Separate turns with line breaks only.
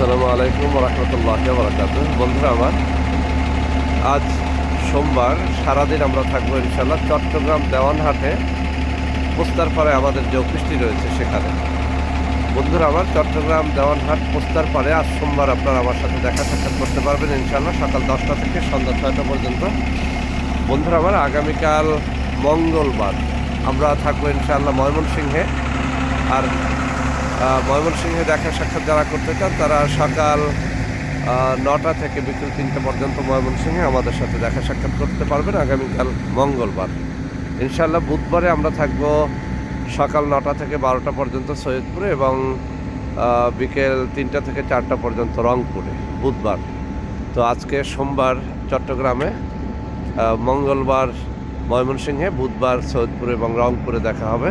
আসসালামু আলাইকুম রহমতুল্লাহ বরকাত বন্ধুরা আমার, আজ সোমবার, সারাদিন আমরা থাকব ইনশাল্লাহ চট্টগ্রাম দেওয়ানহাটে। পোস্তার পরে আমাদের যে অফিসটি রয়েছে সেখানে। বন্ধুরা আমার, চট্টগ্রাম দেওয়ানহাট পোস্তার পরে আজ সোমবার আপনারা আমার সাথে দেখা সাক্ষাৎ করতে পারবেন ইনশাল্লাহ সকাল দশটা থেকে সন্ধ্যা ছয়টা পর্যন্ত। বন্ধুরা আমার, আগামীকাল মঙ্গলবার আমরা থাকব ইনশাআল্লাহ ময়মনসিংহে। আর ময়মনসিংহে দেখা সাক্ষাৎ যারা করতে চান, তারা সকাল নটা থেকে বিকেল তিনটে পর্যন্ত ময়মনসিংহে আমাদের সাথে দেখা সাক্ষাৎ করতে পারবেন। আগামীকাল মঙ্গলবার। ইনশাল্লাহ বুধবারে আমরা থাকব সকাল নটা থেকে বারোটা পর্যন্ত সৈয়দপুরে এবং বিকেল তিনটা থেকে চারটা পর্যন্ত রংপুরে, বুধবার। তো আজকে সোমবার চট্টগ্রামে মঙ্গলবার ময়মনসিংহে, বুধবার সৈয়দপুর এবং রংপুরে দেখা হবে।